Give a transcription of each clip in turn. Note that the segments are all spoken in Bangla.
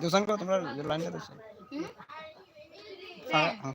দুজন করো তোমরা লাইন দিয়ে দিচ্ছ হ্যাঁ হ্যাঁ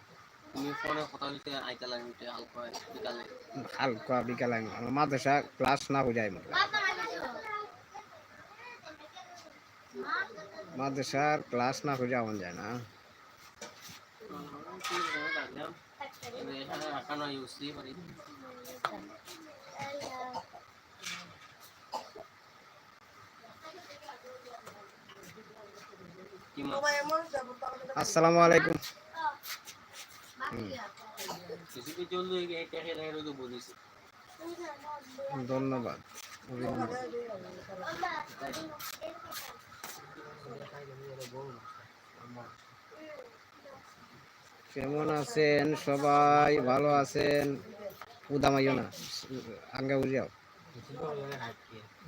হালকা বিকালে। হালকা মাদ্রাসা ক্লাস না হয়ে যায় মাদ্রাসার ক্লাস না হয়ে যাওয়া যায় না। আসসালামু আলাইকুম কিছু কি চলল এটা খেলে তো বলিস ধন্যবাদ। কেমন আছেন সবাই? ভালো আছেন? উদামাইও না। আঙ্গা বুঝাও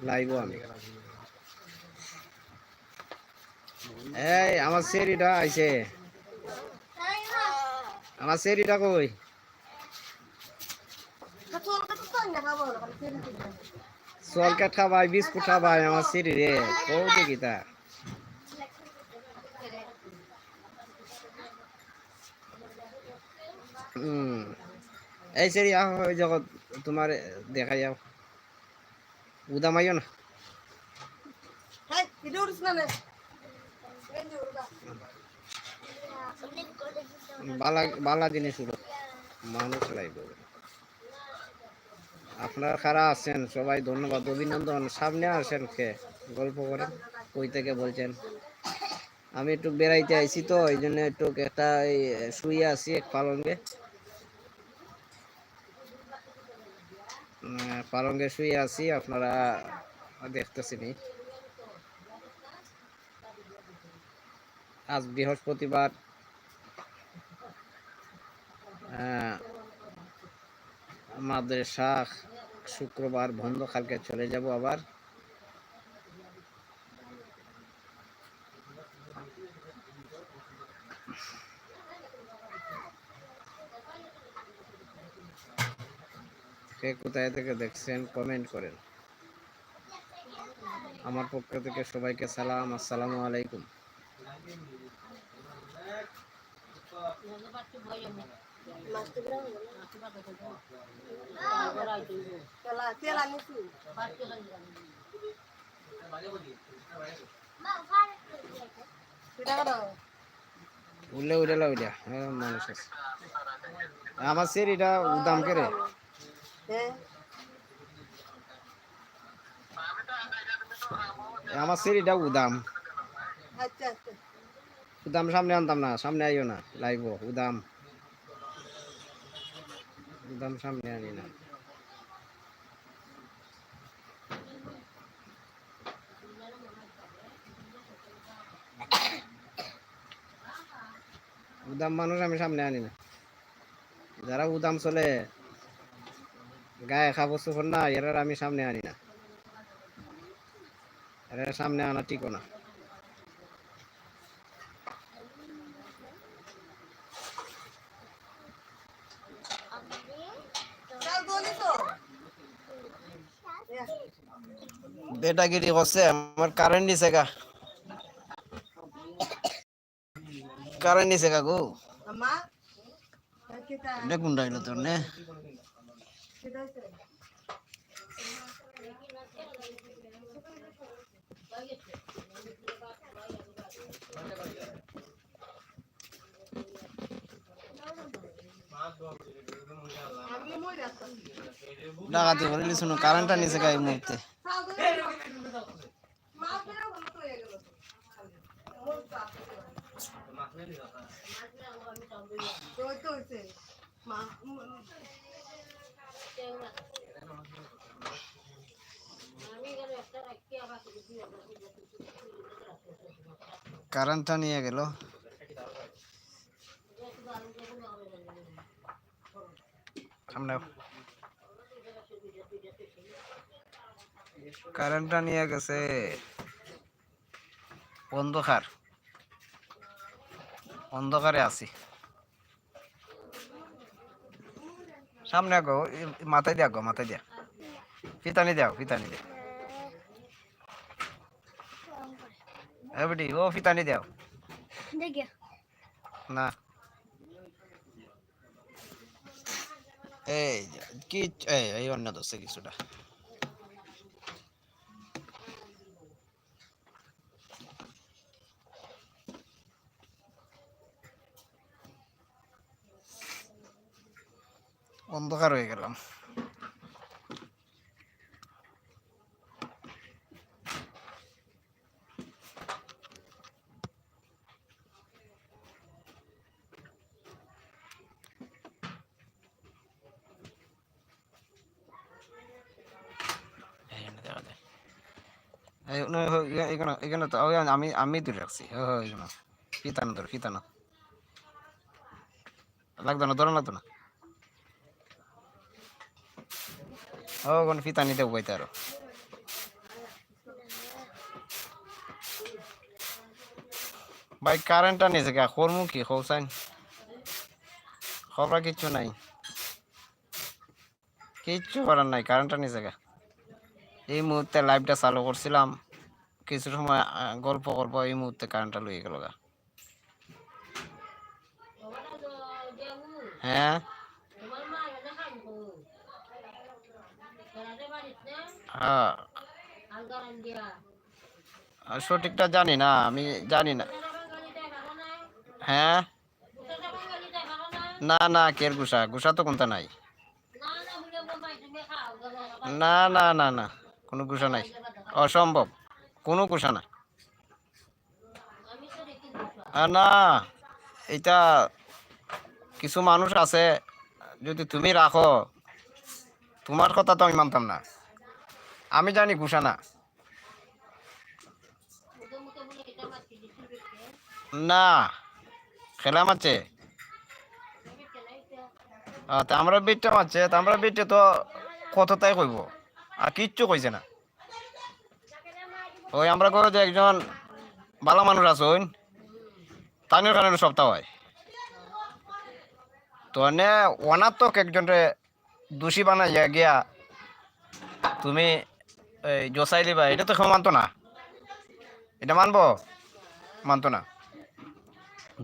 লাইব আমি। এই, আমার সেরিটা আইছে। আমার সেরিটা কই? সলকা খাবাই বিস্কুট খাবাই আমার সেরি রে কৌ দেখি তা এই সেরি আহ ওই জগৎ তোমার দেখা যাও উদামাইও না? বালা বালা জিনিস মানুষ আপনারা খারা আছেন, সবাই ধন্যবাদ, অভিনন্দন। সামনে আসেন কে? গল্প করেন, কই থেকে বলছেন? আমি একটু বেড়াইতে আইছি তো, এই জন্য একটু একটা শুয়ে আছি এক পালঙ্গে। পালঙ্গে শুয়ে আছি, আপনারা দেখতেছেনি আজ বৃহস্পতিবার মাদ্রাসা শুক্রবার বন্ধ কালকে চলে যাব আবার। কে কোথায় থেকে দেখছেন কমেন্ট করেন। আমার পক্ষ থেকে সবাইকে সালাম, আসসালামু আলাইকুম। উঠলে উঠে উঠে হ্যাঁ মানুষ আছে। আমার সেরিটা দাম করে আমার সেরিটা উদাম। উদাম সামনে আনতাম না সামনে আইও না। লাইব উদাম। একদম সামনে আনি না। উদাম মানুষ আমি সামনে আনি না। যারা উদাম চলে, গায়ে খাব সুফর না এরা আমি সামনে আনি না। এরা সামনে আনা ঠিকও না। বেটাগিরি করছে আমার কারেন্ট নিছে গা। কারেন্ট নিছে গা গো। কোনটা হইল তোর নে? ডাকাতি করে লিখুন কারেন্টটা নিছে গা এই মুহূর্তে। কারেন্টটা নিয়ে গেল। সামনে। কারেন্টটা নিয়ে গেছে। অন্ধকার। অন্ধকারে আছি। সামনে আগো মাথায় দিয়া গো মাথায় দিয়া। ফিতানি দাও, ফিতানি দে এবারে ও ফিতানি দাও দেখে না এই কি এই এই অন্য দোষে কিছুটা অন্ধকার হয়ে গেলাম এখানে দেখা যায়। এই, না, হ- এ- এখানে তো আমি আমি দূরে রাখছি। এখানে। ফিতানো ধর ফিতানো লাগতো না, ধরো লাগতো না। ও কোন ফিতা নিতে বইতে আরও। ভাই, কারেন্টটা নিয়েছে কে? করমু কি? খোসাইন খবরা কিচ্ছু নাই। কিচ্ছু করার নাই, কারেন্টটা নিয়েছে কে? এই মুহূর্তে লাইভটা চালু করছিলাম। কিছু সময় গল্প করব, এই মুহূর্তে কারেন্টটা লুয়ে গেল হ্যাঁ? হ্যাঁ। সঠিকটা জানি না, আমি জানি না। হ্যাঁ? না না কের গুসা? গুসা তো কোনটা নাই। না না না না। কোনো গুসা নাই। অসম্ভব, কোনো গুসা নাই। না এটা কিছু মানুষ আছে, যদি তুমি রাখো, তোমার কথা তো আমি মানতাম না। আমি জানি গুসা না। না, খেলা তা আমরা বিটটা তা আমরা বিটে তো কতটাই কইব? আর কিচ্ছু কইছে না। ওই আমরা করে যে একজন ভালো মানুষ আছেন তানের কারণে সপ্তাহ হয়। তো নে অনাত্মক একজনরে দোষী বানাইয়া গিয়া তুমি এই জসাই দিবা, এটা তো মানতো না। এটা মানবো? মানতো না।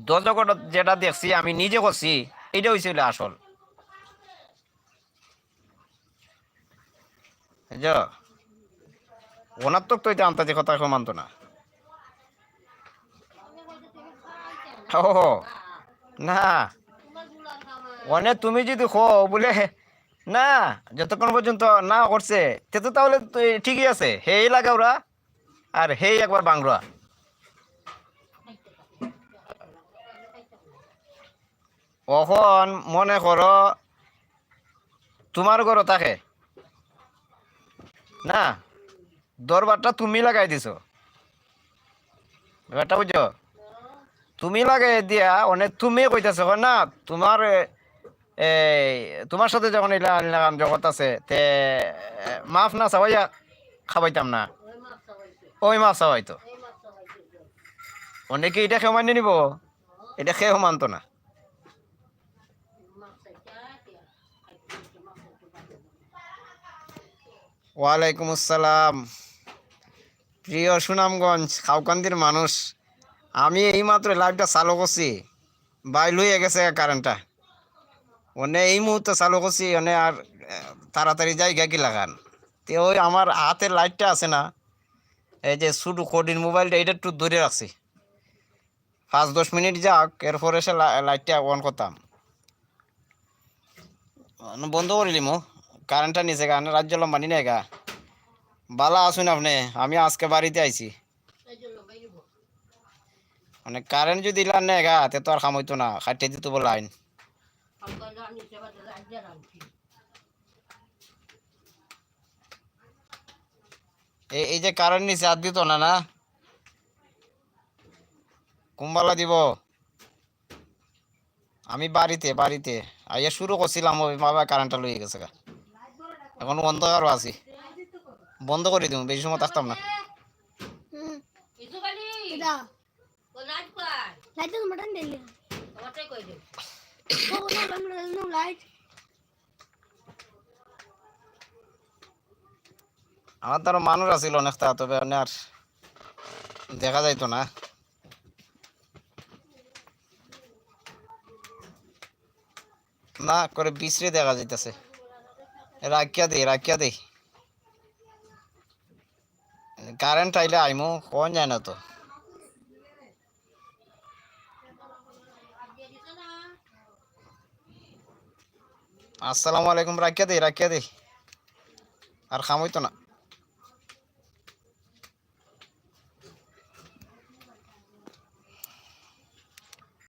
দর্শক যেটা দেখছি, আমি নিজে করছি এটা হয়েছিল আসল। অনাত্মক তো এটা আন্তাজে কথা কেউ মানতো না। ও না। অনেক তুমি যদি খো বলে, না, যতক্ষণ পর্যন্ত না করছে, তে তো তাহলে ঠিকই আছে। হেই লাগে ওরা, আর হেই একবার বাংলা। অখন মনে করো, তোমার ঘর থাকে। না, দরবারটা তুমি লাগাই দিছো। ব্যাপারটা বুঝছ? তুমি লাগাই দিয়া অনেক তুমি কইতাছো না? তোমার এই তোমার সাথে যখন লাগান জগৎ আছে, তে, মাফ না চাওয়াইয়া খাবাইতাম না। ওই মাফ চাওয়াইতো। অনেকে এটা খেয়ে মানিয়ে নিব? এটা খেয়েও মানতো না। ওয়ালাইকুম আসসালাম প্রিয় সুনামগঞ্জ, খাউকান্দির মানুষ, আমি এইমাত্র লাইভটা চালু করছি। বাই লইয়ে গেছে কারেন্টটা ওনে এই মুহূর্তে চালু করছি, ওনে আর তাড়াতাড়ি যাই গা কি লাগান? তে ওই আমার হাতের লাইটটা আছে না, এই যে শুধু কঠিন মোবাইলটা এটা একটু দূরে রাখছি। পাঁচ, দশ মিনিট যাক, এরপর এসে লাইটটা অন করতাম। বন্ধ করিলি মো। কারেন্টটা নিচে না রাজ্য লম্বানি নেই গা। বালা আসুন আপনি, আমি আজকে বাড়িতে আইছি। মানে কারেন্ট যদি লান নেই গা, তে তো আর কাম হইতো না, খাইতে দিত লাইন এই এই যে কারেন্ট নিচে আর দিত না না? কুম্বালা দিব। আমি বাড়িতে বাড়িতে। আইয়া শুরু করছিলাম, ওই বাবা কারেন্টটা লইয়ে গেছে গা। এখন অন্ধকারও আছি। বন্ধ করে দিব, বেশি সময় থাকতাম না। আমরা তো আরও মানুষ আছিল অনেকটা তবে আর দেখা যাইতো না। না, করে বিশ্রে দেখা যাইতেছে। রাখিয়া দে রাখিয়া দে। কারেন্ট আইলে আইমো, কোন যায় না তো। আসসালামু আলাইকুম, রাখিয়া দেই রাখিয়া দে। আর খামই তো না।